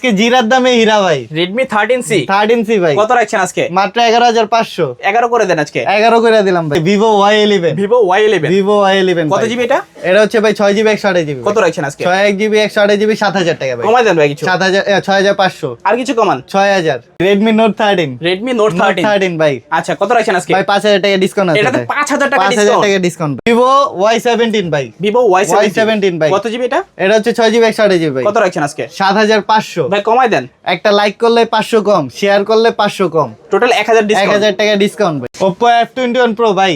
আজকে জিরার দামে হীরা ভাই। Redmi thirteen C third inch ভাই। কত রাখছেন আজকে? মাত্র এগারো হাজার পাঁচশো। এগারো করে দেন আজকে? এগারো করে দিলাম ভাই। Vivo Vivo Y eleven Vivo Y eleven কত জিবি এটা? এটা হচ্ছে ভাই ছয় জিবি একশো আঠাশ জিবি কত রাখছেন আজকে? ছয় এক জিবি একশো আঠাশ জিবি সাত হাজার টাকা ভাই। কমাই দেন ভাই কিছু। সাত হাজার এ, ছয় হাজার পাঁচশো। আর কিছু কমান? ছয় হাজার। Redmi note thirteen Redmi note note thirteen thirteen ভাই। আচ্ছা কত রাখছেন আজকে? ভাই পাঁচ হাজার টাকা ডিসকাউন্ট আছে এটাতে। পাঁচ হাজার টাকা পাঁচ হাজার টাকা ডিসকাউন্ট ভিভো ওয়াই সেভেন্টিন ভাই। ভিভো ওয়াই ওয়াই সেভেন্টিন ভাই। কত জিবি এটা? এটা হচ্ছে ছয় জিবি একশো আঠাশ জিবি ভাই। কত রাখছেন আজকে? সাত হাজার পাঁচশো। ভাই কমাই দেন। একটা লাইক করলে পাঁচশো কম শেয়ার করলে পাঁচশো কম। টোটাল এক হাজার এক ডিসকাউন্ট হাজার টাকা ডিসকাউন্ট ভাই। টোয়েন্টি ওয়ান প্রো ভাই।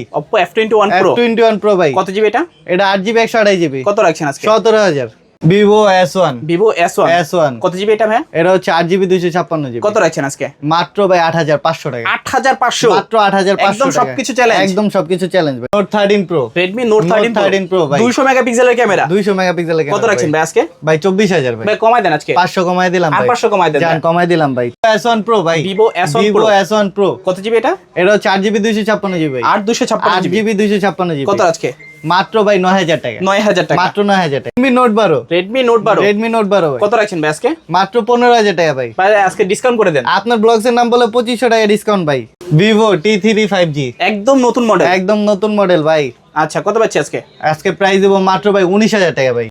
Twenty one Pro twenty one pro ভাই। কত জিবি এটা? এটা আট জিবি একশো আঠাশ জিবি কত রাখছেন আজকে? সতেরো হাজার। Vivo S one Vivo S one S one কত জিবি এটা ভাই এটা হচ্ছে আট জিবি দুইশো ছাপ্পান্ন জিবি কত রাখছেন আজকে? মাত্র ভাই আট হাজার পাঁচশো টাকা। আট হাজার পাঁচশো? মাত্র আট হাজার পাঁচশো একদম সবকিছু challenge। একদম সবকিছু চ্যালেঞ্জ ভাই। Note thirteen pro Redmi note thirteen 13 Pro ভাই। দুইশো মেগাপিক্সেলের ক্যামেরা দুইশো মেগাপিক্সেলের কত রাখছেন ভাই? আজকে? ভাই চব্বিশ হাজার ভাই। কমাই দেন আজকে। পাঁচশো কমাই দিলাম ভাই। 500 কমায় দেন জান কমাই দিলাম ভাই। এস ওয়ান প্রো ভাই। Vivo S1 Vivo Pro। S one pro কত জিবি এটা? এটা আট জিবি দুইশো ছাপ্পান্ন জিবি ভাই। আট দুশো ছাপ্পান্ন জিবি দুইশো ছাপ্পান্ন জিবি কত আজকে? মাত্র ভাই নয় হাজার টাকা। নয় হাজার টাকা। মাত্র নয় হাজার টাকা। রেডমি নোট বারো। রেডমি নোট বারো। রেডমি নোট বারো কত রাখছেন ভাই আজকে? মাত্র পনেরো হাজার টাকা ভাই। ভাই আজকে ডিসকাউন্ট করে দেন। আপনার ব্লগস এর নাম বলে পঁচিশশো টাকা ডিসকাউন্ট ভাই। Vivo T three five G একদম নতুন মডেল একদম নতুন মডেল ভাই। আচ্ছা কত পাচ্ছি আজকে? আজকে প্রাইস দেবো মাত্র ভাই উনিশ হাজার টাকা ভাই।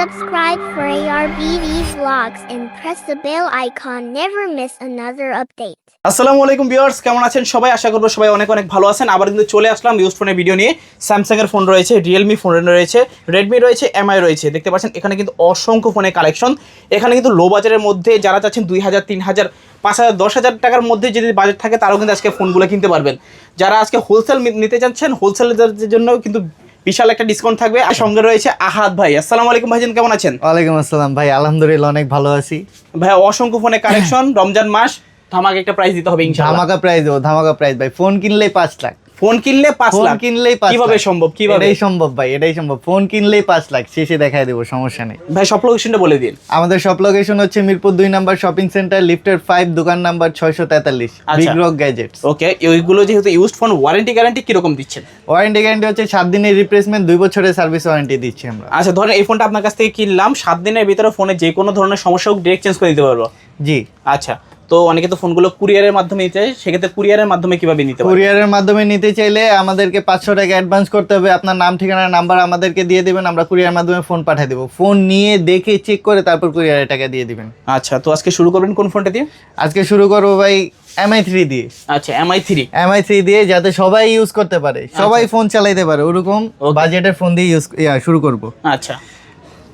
Subscribe for ARBV vlogs and press the bell icon. Never miss another update. আসসালামু আলাইকুম ভিউয়ার্স, কেমন আছেন সবাই? আশা করব সবাই অনেক অনেক ভালো আছেন। আবার কিন্তু চলে আসলাম ইউজ ফোনের ভিডিও নিয়ে। স্যামসাং এর ফোন রয়েছে রিয়েলমি ফোন রয়েছে রেডমি রয়েছে এমআই রয়েছে। দেখতে পাচ্ছেন, এখানে কিন্তু অসংখ্য ফোনের কালেকশন এখানে কিন্তু লো বাজারের মধ্যে যারা চাচ্ছেন দুই হাজার, তিন হাজার, পাঁচ হাজার, দশ হাজার টাকার মধ্যে যদি বাজেট থাকে, তারাও কিন্তু আজকে ফোনগুলো কিনতে পারবেন। যারা আজকে হোলসেল নিতে চাচ্ছেন হোলসেলের জন্য কিন্তু বিশাল একটা ডিসকাউন্ট থাকবে। আর সঙ্গে রয়েছে আহাদ ভাই। আসসালামু আলাইকুম ভাইজান কেমন আছেন? ওয়ালাইকুম আসসালাম ভাই আলহামদুলিল্লাহ অনেক ভালো আছি। ভাই অসংখ্য ফোনের কালেকশন রমজান মাস ধামাকা একটা প্রাইস দিতে হবে ইনশাআল্লাহ। ধামাকা প্রাইস দেবো ধামাকা প্রাইস ভাই। ফোন কিনলেই পাঁচ লাখ। ফোন কিনলে পাঁচ লাখ। কিনলেই কীভাবে সম্ভব কীভাবে? এটাই সম্ভব ভাই এটাই সম্ভব। ফোন কিনলেই পাঁচ লাখ শেষে দেখায় দেবো সমস্যা নেই। ভাই সব লোকেশনটা বলে দিন। আমাদের সব লোকেশন হচ্ছে মিরপুর দুই নাম্বার শপিং সেন্টার লিফটের ফাইভ দোকান নাম্বার ছয়শো তেতাল্লিশ। বিগ রক গ্যাজেটস ওকে ওইগুলো যেহেতু ইউজড ফোন ওয়ারেন্টি গ্যারান্টি কীরকম দিচ্ছেন? ওয়ারেন্টি গ্যারান্টি হচ্ছে সাত দিনের রিপ্লেসমেন্ট দুই বছরের সার্ভিস ওয়ারেন্টি দিচ্ছি আমরা। আচ্ছা ধরেন এই ফোনটা আপনার কাছ থেকে কিনলাম সাত দিনের ভিতরে ফোনে যে কোনো ধরনের সমস্যা হোক ডিরেক্ট চেঞ্জ করে দিতে পারব। জি। আচ্ছা তো অনেকে তো ফোনগুলো কুরিয়ারের মাধ্যমে নিতে সেক্ষেত্রে কুরিয়ারের মাধ্যমে কীভাবে নিতে কুরিয়ারের মাধ্যমে নিতে চাইলে আমাদেরকে পাঁচশো টাকা অ্যাডভান্স করতে হবে। আপনার নাম ঠিকানা নাম্বার আমাদেরকে দিয়ে দিবেন আমরা কুরিয়ার মাধ্যমে ফোন পাঠিয়ে দেবো। ফোন নিয়ে দেখে চেক করে তারপর কুরিয়ারের টাকা দিয়ে দিবেন। আচ্ছা তো আজকে শুরু করবেন কোন ফোনটা দিয়ে? আজকে শুরু করব ভাই এমআই থ্রি দিয়ে। আচ্ছা এমআই থ্রি এমআই থ্রি দিয়ে যাতে সবাই ইউজ করতে পারে। সবাই ফোন চালাইতে পারে ওরকম. বাজেটের ফোন দিয়ে ইউজ শুরু করব। আচ্ছা।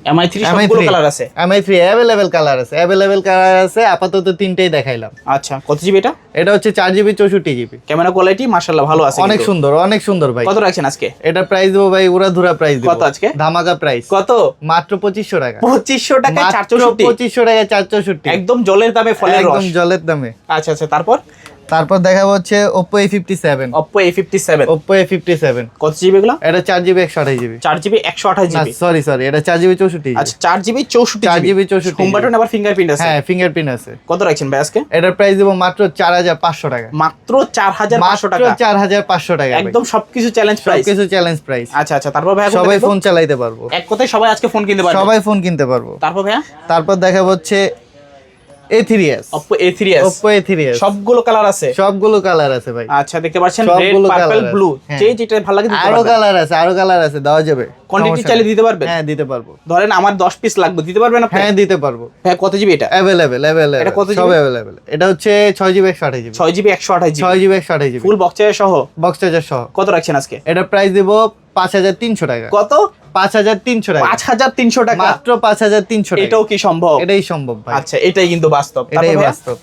এমআই থ্রি সবগুলো কালার আছে? এমআই থ্রি অ্যাভেলেবেল কালার আছে অ্যাভেলেবেল কালার আছে আপাতত তিনটেই দেখাইলাম। আচ্ছা কত জিবি এটা? এটা হচ্ছে চার জিবি চৌষট্টি জিবি ক্যামেরা কোয়ালিটি মাশাআল্লাহ ভালো আছে অনেক সুন্দর অনেক সুন্দর ভাই। কত রাখছেন আজকে? এটা প্রাইস দেবো ভাই উড়া ধুরা প্রাইস দেবো। কত আজকে? ধামাকা প্রাইস কত? মাত্র পঁচিশশো টাকা। পঁচিশশো টাকা চারশো পঁচিশশো টাকা চার চৌষট্টি একদম জলের দামে ফলের একদম জলের দামে। আচ্ছা আচ্ছা তারপর? তারপর দেখা হচ্ছে fifty seven Oppo A fifty seven কত জিবি এগুলো? এটা চার জিবি একশো আঠাশ জিবি চার জিবি একশো আঠাশ না জিবি সরি সরি এটা চার জিবি চৌষট্টি আচ্ছা চার জিবি চৌষট্টি 4 GB 64 হোম বাটন আবার ফিঙ্গারপ্রিন্ট আছে? হ্যাঁ ফিঙ্গারপ্রিন্ট আছে। কত রাখছেন ভাই আজকে? এটার প্রাইস দেবো মাত্র চার হাজার পাঁচশো টাকা। মাত্র চার হাজার পাঁচশো মাত্র টাকা? চার হাজার পাঁচশো টাকা একদম সবকিছু চ্যালেঞ্জ প্রাইস সবকিছু চ্যালেঞ্জ প্রাইস আচ্ছা আচ্ছা তারপর ভাইয়া সবাই ফোন চালাইতে পারব। এক কথায় সবাই আজকে ফোন কিনতে পারবে। সবাই ফোন কিনতে পারব। তারপর ভাইয়া? তারপর দেখা হচ্ছে A three S Oppo A three S Oppo A three সবগুলো কালার আছে? সবগুলো কালার আছে ভাই। আচ্ছা দেখতে পাচ্ছেন রেড পার্পল ব্লু হ্যাঁ। যে যেটা ভালো লাগে আরও কালার আছে আরও কালার আছে দেওয়া যাবে। কোয়ান্টিটি চাইলে দিতে পারবেন? হ্যাঁ দিতে পারব। ধরেন আমার দশ পিস লাগবে দিতে পারবেন আপনি? হ্যাঁ দিতে পারব। হ্যাঁ কত জিবি এটা? এটা কত সব এটা হচ্ছে ছয় GB GB GB full box সহ? বক্স চার্জার সহ। কত রাখছেন আজকে? এটা প্রাইস দিব পাঁচ হাজার তিনশো টাকা। কত? পাঁচ হাজার তিনশো টাকা। পাঁচ হাজার তিনশো টাকা? মাত্র পাঁচ হাজার তিনশো টাকা। এটাও কি সম্ভব? এটাই সম্ভব ভাই। আচ্ছা এটাই কিন্তু বাস্তব। এটাই বাস্তব।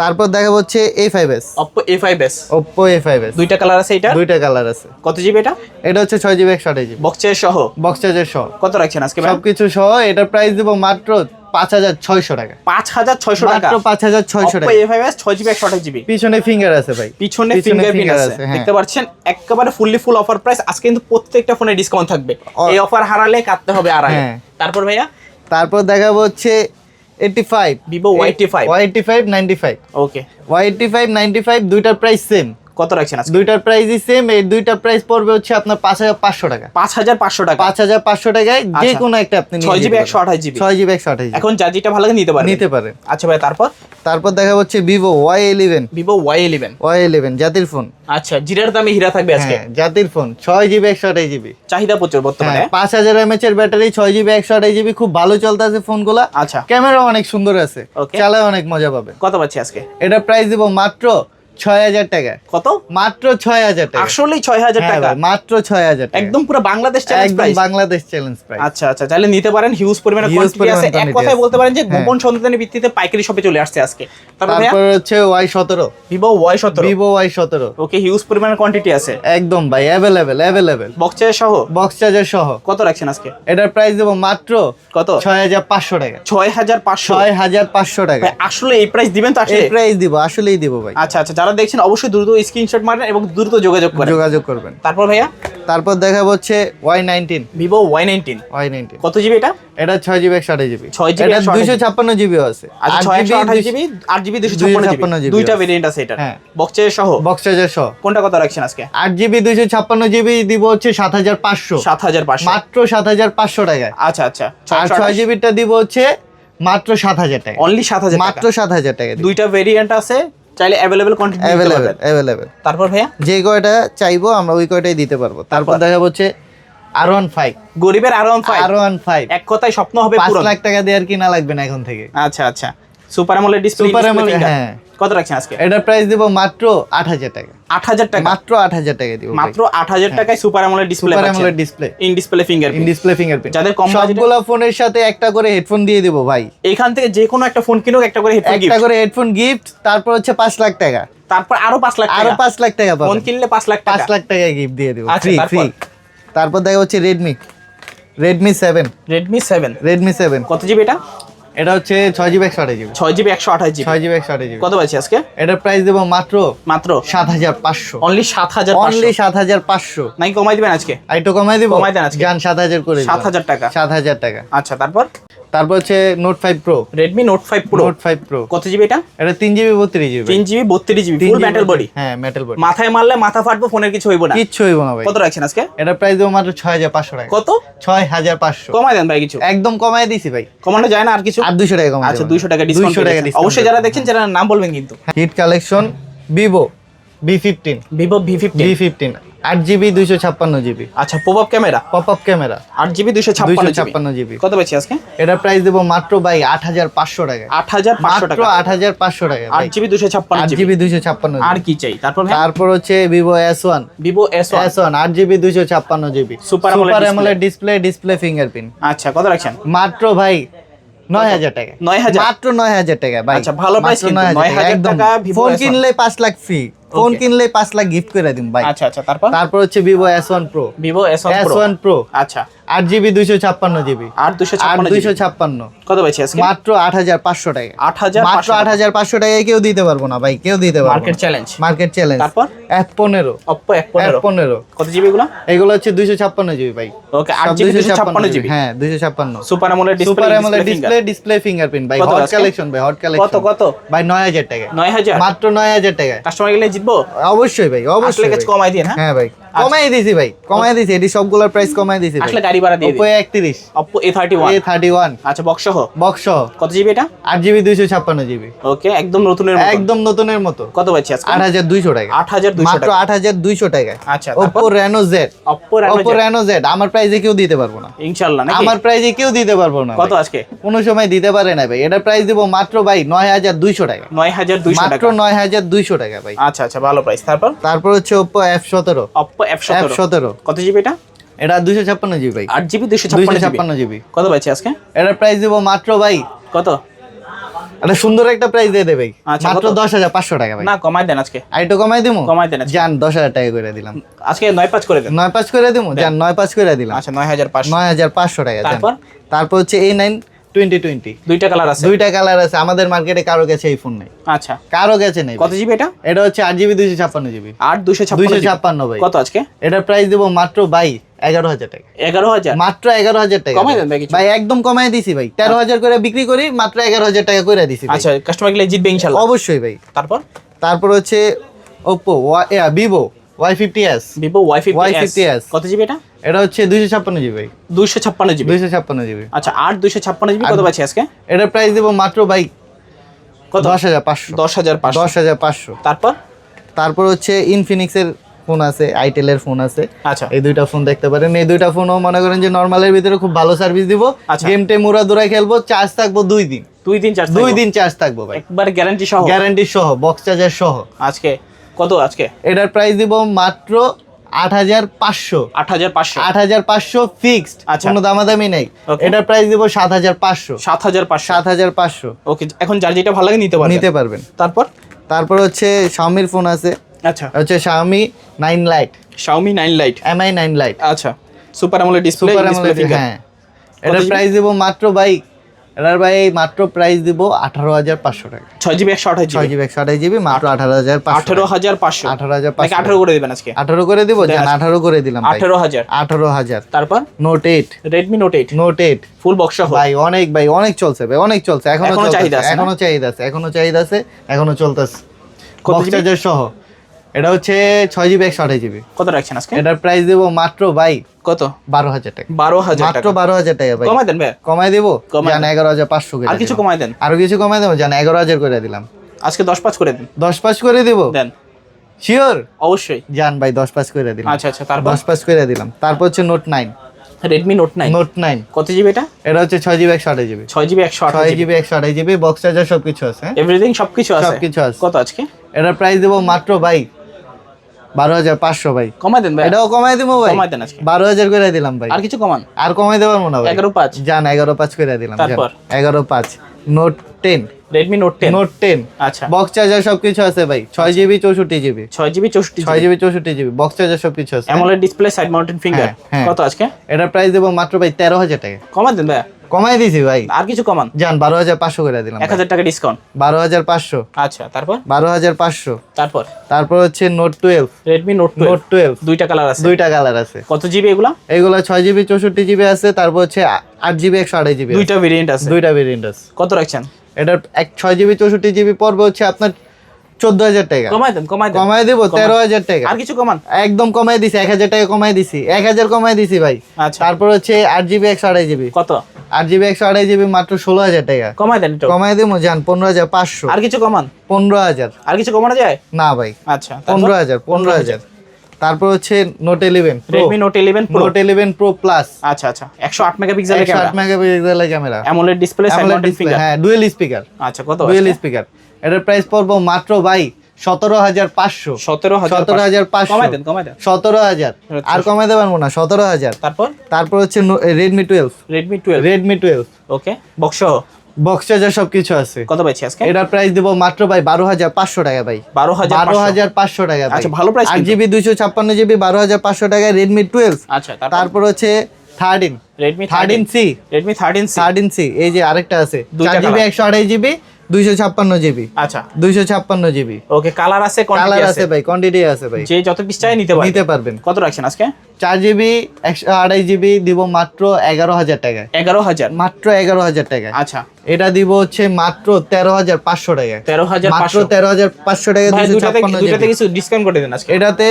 তারপর দেখা হচ্ছে A five S Oppo A five S Oppo A five S দুইটা কালার আছে এটা? দুইটা কালার আছে। কত জিবি এটা? এটা হচ্ছে ছয় জিবি একশো আঠাশ জিবি বক্সের সহ? বক্সের সহ। কত রাখছেন আজকে সবকিছু সহ এটার প্রাইস দিব মাত্র পাঁচ হাজার ছয়শো টাকা। পাঁচ হাজার ছয়শো টাকা? পাঁচ হাজার ছয়শো টাকা। এ ফাইভ এস ছয় জিবি একশো আঠাশ জিবি। পিছনে ফিঙ্গার আছে ভাই। পিছনে ফিঙ্গারপ্রিন্ট আছে। হ্যাঁ। দেখতে পাচ্ছেন? একেবারে ফুললি ফুল অফার প্রাইস আজকে কিন্তু প্রত্যেকটা ফোনে ডিসকাউন্ট থাকবে। এই অফার হারালে কাটতে হবে আর হ্যাঁ। তারপর ভাইয়া? তারপর দেখাবো হচ্ছে eighty five Vivo Y85 Y eighty five ninety five okay Y eighty five ninety five দুইটার প্রাইস সেম কত রাখছেন আজকে? দুইটার প্রাইসই সেম এই দুইটা প্রাইস পড়বে হচ্ছে আপনার পাঁচ হাজার পাঁচশো টাকা। পাঁচ হাজার পাঁচশো টাকা। পাঁচ হাজার পাঁচশো টাকায় যে আচ্ছা। কোনো একটা আপনি নিয়ে ছয় জিবি যেতে একশো পারেন। আঠাশ জিবি ছয় জিবি একশো আঠাশ এখন যার যেটা ভালো লাগে নিতে পারবেন। নিতে পারেন। আচ্ছা ভাই তারপর? তারপর দেখা হচ্ছে Vivo Y eleven Vivo Y eleven Y eleven জাতির ফোন। আচ্ছা জিরার দামে হীরা থাকবে আজকে? হ্যাঁ জাতির ফোন। ছয় জিবি একশো আঠাশ জিবি চাহিদা প্রচুর বর্তমানে। হ্যাঁ পাঁচ হাজার এমএচ এর ব্যাটারি ছয় জিবি একশো আঠাশ জিবি খুব ভালো চলতেছে ফোনগুলা। আচ্ছা। ক্যামেরা অনেক সুন্দর আছে. চালায় অনেক মজা পাবে কত পাচ্ছি আজকে? এটা প্রাইস দিব মাত্র ছয় হাজার টাকা। কত? মাত্র ছয় হাজার টাকা। আসলেই ছয় হাজার হ্যাঁ টাকা? মাত্র ছয় হাজার একদম পুরো Bangladesh challenge price Bangladesh challenge price আচ্ছা আচ্ছা তাহলে নিতে পারেন হিউজ পরিমাণে কোয়ান্টিটি আছে। এক কথায়। বলতে পারেন যে হ্যাঁ। গোপন সন্ধানের ভিত্তিতে পাইকারি শপে চলে আসছে আজকে। তারপর হচ্ছে ওয়াই সতেরো। ভিভো ওয়াই সতেরো। ভিভো ওয়াই সতেরো। ওকে হিউজ পরিমাণে কোয়ান্টিটি আছে। একদম ভাই অ্যাভেলেবেল অ্যাভেলেবেল বক্সে সহ? বক্স চার্জার সহ। কত রাখছেন আজকে? এটার প্রাইস দেবো মাত্র কত? ছয় হাজার পাঁচশো টাকা। ছয় হাজার পাঁচশো। ছয় হাজার পাঁচশো টাকা। আসলে এই প্রাইস দিবেন তো আসলে? এই প্রাইস দিব আসলেই দিব ভাই। আচ্ছা আচ্ছা যারা দেখছেন অবশ্যই দ্রুত স্ক্রিনশট মারেন এবং দ্রুত যোগাযোগ করেন। যোগাযোগ করবেন। তারপর ভাইয়া? তারপর দেখা হচ্ছে Y nineteen Vivo Y nineteen Y nineteen কত জিবি এটা? এটা ছয় জিবি একশো আঠাশ জিবি 6 GB এটা 128 দুইশো ছাপ্পান্ন জিবিও আছে। আচ্ছা ছয় একশো আঠাশ জিবি আট জিবি 256 ছাপ্পান্ন জিবি দুইটা ভেরিয়েন্ট আছে। এটা। হ্যাঁ। বক্সে সহ? বক্স সহ। কোনটা কত রাখছেন আজকে? আট জিবি দুইশো ছাপ্পান্ন জিবি দিব হচ্ছে সাত হাজার পাঁচশো। সাত হাজার পাঁচশো। মাত্র সাত হাজার পাঁচশো টাকায়। আচ্ছা আচ্ছা। আর ছয় জিবিটা দিব হচ্ছে মাত্র সাত হাজার টাকা অনলি সাত হাজার মাত্র মাত্র সাত হাজার টাকা দুইটা ভেরিয়েন্ট আছে চাইলে অ্যাভেলেবেল কোয়ান্টিটি অ্যাভেলেবেল অ্যাভেলেবেল তারপর ভাইয়া? যে কয়টা চাইব আমরা ওই কয়টাই দিতে পারব। তারপর? দেখা হচ্ছে আর ওয়ান ফাইভ গরিবের R one five R one five এক কথায় স্বপ্ন হবে পাঁচ লাখ টাকা দিয়ে আর কিনা লাগবে না এখন থেকে? আচ্ছা আচ্ছা। সুপার আমলের ডিসপ্লে সুপার আমলের হ্যাঁ। কত রাখছেন আজকে? এটার প্রাইস দিব মাত্র আট হাজার টাকা। আট হাজার টাকা? মাত্র আট হাজার টাকা দিব মাত্র আট হাজার টাকায় super AMOLED display super AMOLED display in display finger in display fingerprint যাদের কম budget- সবগুলা ফোনের সাথে একটা করে হেডফোন দিয়ে দিব ভাই। এখান থেকে যে কোনো একটা ফোন কিনুক একটা করে হেডফোন একটা করে হেডফোন গিফট তারপর হচ্ছে পাঁচ লাখ টাকা। তারপর আরও পাঁচ লাখ আরও টাকা। পাঁচ লাখ টাকা ফোন কিনলে পাঁচ লাখ পাঁচ টাকা। লাখ টাকা গিফট দিয়ে দিব। ফ্রি তারপর? ফ্রি তারপর দেখা হচ্ছে Redmi Redmi seven Redmi seven Redmi seven কত জিবি এটা? এটা হচ্ছে ছয় জিবি একশো আঠাশ জিবি ছয় জিবি একশো আঠাশ জিবি ছয় জিবি একশো আঠাশ জিবি কত পাচ্ছি আজকে? এটার প্রাইস দেবো মাত্র মাত্র? সাত হাজার পাঁচশো। অনলি সাত হাজার অনলি সাত হাজার পাঁচশো। নাকি কমাই দিবেন আজকে? আরেকটু কমাই দিব? কমাই দেন আজকে। যান সাত হাজার করে সাত হাজার টাকা। সাত হাজার টাকা। আচ্ছা তারপর? তারপর হচ্ছে note five pro Redmi note five pro note five pro কত জিবি এটা? এটা তিন জিবি বত্রিশ জিবি তিন জিবি বত্রিশ জিবি ফুল মেটাল বডি হ্যাঁ মেটাল বডি মাথায় মারলে মাথা ফাটবো ফোনের কিছু হইব না। কিচ্ছু হইব না ভাই। কত রাখছেন আজকে? এটার প্রাইস দেবো মাত্র ছয় হাজার পাঁচশো টাকা। কত? ছয় হাজার পাঁচশো। কমাই দেন ভাই কিছু। একদম কমাই দিছি ভাই। কমানো যায় না আর কিছু? আর দুশো টাকা কমাই আচ্ছা দুইশো টাকা ডিসকাউন্ট দুশো টাকা অবশ্যই যারা দেখছেন যারা নাম বলবেন কিন্তু। Hit collection Vivo V fifteen Vivo V fifty V fifteen আট জিবি দুইশো ছাপ্পান্ন জিবি। আচ্ছা pop up camera pop up camera আট জিবি দুইশো দুইশো ছাপ্পান্ন ছাপ্পান্ন জিবি। কত পাচ্ছি আজকে? এটার প্রাইস দেবো মাত্র ভাই আট হাজার পাঁচশো টাকা। আট হাজার পাঁচশো মাত্র টাকা। আট হাজার পাঁচশো টাকা আট জিবি দুশো ছাপ্পান্ন আট জিবি। দুইশো ছাপ্পান্ন আর কি চাই? তারপর তারপর হচ্ছে Vivo S one Vivo S S one আট জিবি দুইশো ছাপ্পান্ন GB. Display। AMOLED display display fingerprint আচ্ছা কত রাখছেন? মাত্র ভাই নয় হাজার টাকা। নয় হাজার? মাত্র নয় হাজার টাকা ভাই। আচ্ছা, ভালো price কিন্তু, 9,000 নয় হাজার একদম। টাকা ফোন কিনলে পাঁচ লাখ ফ্রি ফোন কিনলে পাঁচ লাখ গিফট করে দিন ভাই। আচ্ছা আচ্ছা তারপর? তারপর হচ্ছে one pro Vivo S one S one pro আচ্ছা। আট জিবি দুইশো ছাপ্পান্ন জিবি। আট দুশো দুইশো ছাপ্পান্ন। কত পাচ্ছি মাত্র আট হাজার পাঁচশো টাকা আট হাজার মাত্র আট হাজার পাঁচশো টাকায় কেউ দিতে পারব না ভাই কেউ দিতে পারব মার্কেট চ্যালেঞ্জ মার্কেট চ্যালেঞ্জ তারপর? এফ পনেরো। অপ্পো এক পনেরো। পনেরো। কত জিবি এগুলো? এগুলো হচ্ছে দুইশো ছাপ্পান্ন জিবি ভাই। ওকে আট জিবি দুশো ছাপ্পান্ন জিবি? হ্যাঁ দুইশো ছাপ্পান্ন। Super AMOLED super AMOLED display display fingerprint ভাই হট? কালেকশন ভাই হট কালেকশন কত ভাই নয় হাজার টাকা নয় হাজার? মাত্র নয় হাজার টাকা কাস্টমার গেলে জিতবো? অবশ্যই ভাই অবশ্যই কমাই দিন হ্যাঁ? হ্যাঁ ভাই কমাই দিছি ভাই কমাই দিছি এটি সবগুলোর প্রাইস কমাই দিছি আসলে গাড়ি ভাড়া দিয়ে thirty one A thirty one আচ্ছা বক্স সহ? বক্স কত জিবি এটা? আট জিবি দুইশো ছাপ্পান্ন জিবি ওকে একদম নতুনের মতো। একদম নতুনের মতো। কত পাচ্ছি আজকে? আট হাজার দুইশো টাকা। আট হাজার দুইশো মাত্র টাকা। আট হাজার দুইশো টাকা। আচ্ছা Oppo Reno Z Oppo Reno Z। Z আমার প্রাইসে কেউ দিতে পারব না। ইনশাল্লাহ নাকি? আমার প্রাইসে কেউ দিতে পারব না কত আজকে? কোনো সময় দিতে পারে না ভাই। এটা প্রাইস দিব মাত্র ভাই নয় হাজার দুইশো টাকা। নয় হাজার দুইশো মাত্র টাকা নয় হাজার দুইশো টাকা ভাই। আচ্ছা আচ্ছা ভালো প্রাইস তারপর? তারপর হচ্ছে এফ এফ সতেরো। সতেরো। কত জিবি এটা? এটা দুইশো ছাপ্পান্ন জিবি ভাই। আট জিবি দুইশো ছাপ্পান্ন জিবি? কত পাচ্ছি আজকে? এটার প্রাইস দেবো মাত্র ভাই কত? একটা সুন্দর একটা প্রাইস দিয়ে দেবে ভাই। আচ্ছা, মাত্র? দশ হাজার পাঁচশো টাকা ভাই। না কমাই দেন আজকে। আর একটু কমাই দিমু? কমাই দেন। যান দশ হাজার টাকা করে দিলাম। আজকে নয় পাঁচ করে দেন। নয় পাঁচ করে দিমু? যান নয় পাঁচ করে দিলাম। আচ্ছা নয় হাজার পাঁচশো। নয় হাজার পাঁচশো টাকা তারপর? তারপর হচ্ছে এই নাইন টোয়েন্টি টোয়েন্টি। দুইটা কালার আছে? দুইটা কালার আছে। আমাদের মার্কেটে কারও কাছে এই ফোন নেই। আচ্ছা। কারও কাছে নেই কত জিবি এটা? এটা হচ্ছে আট জিবি দুইশো ছাপ্পান্ন জিবি আট ছাপ্পান্ন দুইশো ছাপ্পান্ন ভাই। কত আজকে? এটার প্রাইস দেবো মাত্র ভাই এগারো হাজার টাকা। এগারো হাজার? মাত্র এগারো হাজার টাকা কমাই দেন ভাই একদম কমাই দিছি ভাই। তেরো হাজার করে বিক্রি করি মাত্র এগারো হাজার টাকা করে দিছি আচ্ছা কাস্টমার গেলে জিতবে ইনশাল্লাহ। অবশ্যই ভাই। তারপর? তারপর হচ্ছে Oppo Vivo Y fifty S Vivo Y fifty Y50s কত জিবি এটা? এটা হচ্ছে দুইশো ছাপ্পান্ন জিবি দুইশো ছাপ্পান্ন জিবি দুইশো ছাপ্পান্ন জিবি আচ্ছা আর দুইশো ছাপ্পান্ন জিবি কত পাচ্ছি আজকে? এটার প্রাইস দিব মাত্র ভাই কত? দশ হাজার পাঁচশো। দশ হাজার পাঁচশো। দশ হাজার পাঁচশো। তারপর? তারপর হচ্ছে ইনফিনিক্সের ফোন আছে আইটেলের ফোন আছে। আচ্ছা। এই দুইটা ফোন দেখতে পারেন। এই দুইটা ফোনও মনে করেন যে নর্মালের ভিতরে খুব ভালো সার্ভিস দিব। গেম টেম উড়া দৌড়াই খেলব চার্জ থাকব দুই দিন। দুই দিন চার দুই দিন চার্জ থাকব ভাই। একবার গ্যারান্টি সহ? গ্যারান্টি সহ বক্স চার্জার সহ। আজকে কত আজকে? এটার প্রাইস দিব মাত্র আট হাজার পাঁচশো। আট হাজার পাঁচশো। আট হাজার পাঁচশো ফিক্সড আচ্ছা। কোনো দামাদামি নেই. এটার প্রাইস দিব সাত হাজার পাঁচশো। সাত হাজার পাঁচশো। সাত হাজার পাঁচশো। ওকে এখন যার যেটা ভালো লাগে নিতে পারবেন। নিতে পারবেন। তারপর? তারপর হচ্ছে শাওমির ফোন আছে। আচ্ছা। হচ্ছে Xiaomi nine lite Xiaomi nine lite MI nine lite আচ্ছা। Super AMOLED display super AMOLED হ্যাঁ। এটার? প্রাইস দিব মাত্র ভাই এটার ভাই মাত্র প্রাইস দিব আঠারো হাজার পাঁচশো টাকা। ছয় জিবি একশো আঠাশ ছয় জিবি একশো আঠাশ জিবি মাত্র আঠারো হাজার আঠেরো হাজার পাঁচশো। আঠারো হাজার পাঁচশো আঠেরো করে দেবেন আজকে? আঠারো করে দিব জান আঠারো করে দিলাম আঠেরো হাজার। আঠারো হাজার। তারপর? Note eight Redmi note eight note eight full box ভাই অনেক ভাই অনেক চলছে ভাই অনেক চলছে। এখনও এখনও চাহিদা আছে? এখনও চাহিদা আছে এখনও চাহিদা আছে এখনও চলতেছে। বক্স চার্জার সহ। এটা হচ্ছে ছয় জিবি একশো আঠাশ জিবি কত রাখছেন আজকে? এটার প্রাইস দেবো মাত্র ভাই কত? বারো হাজার টাকা। বারো হাজার মাত্র বারো হাজার টাকা ভাই। কমাই দেন ভাই। কমাই দেবো? জান এগারো হাজার পাঁচশো আর কিছু। কমাই দেন? আরও কিছু কমাই দেবো? জান এগারো হাজার করে দিলাম। আজকে দশ পাঁচ করে দেন। দশ পাঁচ করে দিব? দেন। শিওর অবশ্যই। জান ভাই দশ পাঁচ করে দিলাম। আচ্ছা আচ্ছা তারপর? দশ পাঁচ করে দিলাম। তারপর হচ্ছে note nine Redmi note nine note nine কত জিবি এটা? এটা হচ্ছে ছয় জিবি একশো আঠাশ জিবি ছয় জিবি একশো আঠাশ ছয় জিবি একশো আঠাশ জিবি বক্স চার্জার সবকিছু আছে হ্যাঁ? এভরিথিং সবকিছু আছে। সবকিছু আছে। কত আজকে? এটার প্রাইস দেবো মাত্র ভাই বারো হাজার পাঁচশো ভাই। কমাই দেন ভাই। এটাও কমাই দিব ভাই। কমাই দেন আজকে। বারো হাজার করে দিলাম ভাই। আর কিছু কমান? আর কমাই দেবার মনে হয় এগারো পাঁচ। জান এগারো পাঁচ করে দিলাম তারপর? এগারো পাঁচ। Note ten Redmi note ten note ten আচ্ছা। বক্স চার্জার সবকিছু আছে ভাই। ছয় জিবি চৌষট্টি জিবি ছয় জিবি চৌষট্টি ছয় জিবি চৌষট্টি জিবি বক্স চার্জার সবকিছু আছে। AMOLED display side mounted finger. কত আজকে? এটার প্রাইস দেবো মাত্র ভাই তেরো হাজার টাকা। কমাই দেন ভাই কমাই দিছি ভাই। আর কিছু কমান? জান বারো হাজার পাঁচশো করে দিলাম এক হাজার টাকা ডিসকাউন্ট বারো হাজার পাঁচশো। আচ্ছা তারপর? বারো হাজার পাঁচশো। তারপর? তারপর হচ্ছে note twelve Redmi note note twelve দুইটা কালার আছে। দুইটা কালার আছে। কত জিবি এগুলা? এইগুলো ছয় জিবি চৌষট্টি জিবি আছে তারপর হচ্ছে আট জিবি একশো আড়াই জিবি দুইটা ভেরিয়েন্ট আছে। দুইটা ভেরিয়েন্ট আছে। কত রাখছেন? এটার এক ছয় জিবি চৌষট্টি জিবি পড়বে হচ্ছে আপনার চোদ্দ হাজার টাকা। কমাই দেন কমাই কমাই দেবো তেরো হাজার টাকা। আর কিছু কমান? একদম কমাই দিছি এক হাজার টাকা কমাই দিছি। এক হাজার কমাই দিছি ভাই। আচ্ছা। তারপর হচ্ছে আট জিবি একশো আড়াই জিবি কত? আট জিবি একশো আড়াই জিবি মাত্র ষোলো হাজার টাকা। কমাই দেন কমাই দেবো যান পনেরো হাজার পাঁচশো। আর কিছু কমান? পনেরো হাজার। আর কিছু কমানো যায়? না ভাই। আচ্ছা পনেরো হাজার পনেরো হাজার। তারপর হচ্ছে note eleven Redmi note eleven note eleven pro plus আচ্ছা আচ্ছা। একশো আট মেগাপিক্সেলের একশো আট মেগাপিক্সেলের ক্যামেরা অ্যামোলেড ডিসপ্লে হ্যাঁ ডুয়েল স্পিকার আচ্ছা কত ডুয়েল স্পিকার এটার প্রাইস পড়ব মাত্র ভাই সতেরো হাজার পাঁচশো। সতেরো হাজার সতেরো হাজার পাঁচশো। সতেরো হাজার। আর কমাই দেবার না সতেরো হাজার। তারপর? তারপর হচ্ছে Redmi twelve Redmi twelve Redmi twelve okay box box charger সবকিছু আছে। কত পাইছি আজকে? এটার প্রাইস দিব মাত্র ভাই বারো হাজার পাঁচশো টাকা ভাই। বারো হাজার বারো। হাজার পাঁচশো টাকা আচ্ছা, ভালো price আট জিবি দুইশো ছাপ্পান্ন জিবি বারো হাজার পাঁচশো টাকায় রেডমি টুয়েলভ আচ্ছা তারপর? হচ্ছে thirteen Redmi thirteen C Redmi thirteen C thirteen C এই যে আরেকটা আছে। চার জিবি একশো আড়াই জিবি দুইশো ছাপ্পান্ন জিবি আচ্ছা। দুইশো ছাপ্পান্ন জিবি ওকে কালার আছে কালার আছে। আছে ভাই কোয়ান্টিটি আছে ভাই। যে যত পিস চাই নিতে নিতে পারবেন। কত রাখছেন আজকে? চার জিবি একশো আড়াই জিবি দিব মাত্র এগারো হাজার টাকায়। এগারো হাজার। মাত্র এগারো হাজার টাকায়। আচ্ছা। এটা দিব হচ্ছে মাত্র তেরো হাজার পাঁচশো টাকায়। তেরো হাজার মাত্র তেরো হাজার পাঁচশো টাকা ভাই দুশো দুটাতে ছাপ্পান্ন জিবি কিছু ডিসকাউন্ট করে দেন আজকে। এটাতে